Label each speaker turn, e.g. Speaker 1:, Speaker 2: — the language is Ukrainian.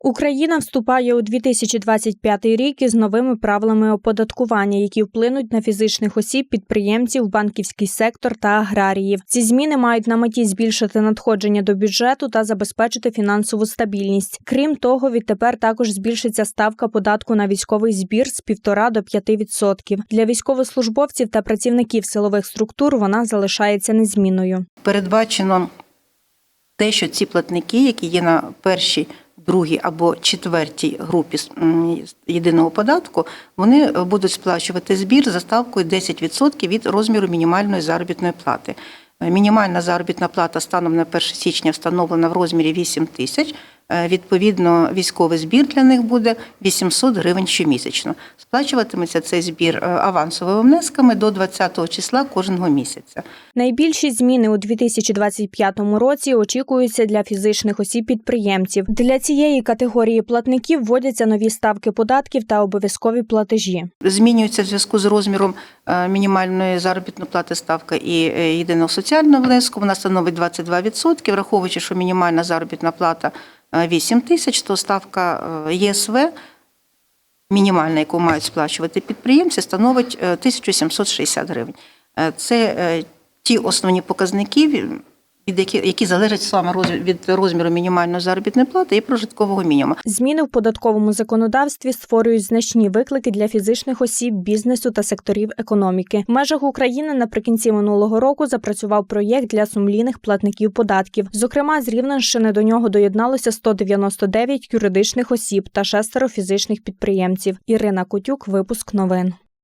Speaker 1: Україна вступає у 2025 рік із новими правилами оподаткування, які вплинуть на фізичних осіб, підприємців, банківський сектор та аграріїв. Ці зміни мають на меті збільшити надходження до бюджету та забезпечити фінансову стабільність. Крім того, відтепер також збільшиться ставка податку на військовий збір з 1,5 до 5%. Для військовослужбовців та працівників силових структур вона залишається незмінною.
Speaker 2: передбачено те, що ці платники, які є на першій, другій або четвертій групі єдиного податку, вони е, будуть сплачувати збір за ставкою 10% від розміру мінімальної заробітної плати. Е, Мінімальна заробітна плата станом на 1 січня встановлена в розмірі 8 тисяч. Е, Відповідно, військовий збір для них буде 800 гривень щомісячно. Сплачуватиметься цей збір е, авансовими внесками до 20 числа кожного місяця.
Speaker 1: Найбільші зміни у 2025 році очікуються для фізичних осіб-підприємців. Для цієї категорії платників вводяться нові ставки податків та обов'язкові платежі.
Speaker 2: Змінюється в зв'язку з розміром е, мінімальної заробітної плати ставка і єдиного соціального внеску. Вона становить 22%, враховуючи, що мінімальна заробітна плата 8 тисяч, то ставка е, ЄСВ мінімальна, яку мають сплачувати підприємці, становить е, 1760 гривень. Е, Це е, ті основні показники, які, які залежать саме від розміру мінімальної заробітної плати і прожиткового мінімуму.
Speaker 1: Зміни в податковому законодавстві створюють значні виклики для фізичних осіб, бізнесу та секторів економіки. В межах України наприкінці минулого року запрацював проєкт для сумлінних платників податків. Зокрема, з Рівненщини до нього доєдналося 199 юридичних осіб та шестеро фізичних підприємців. Ірина Котюк, випуск новин.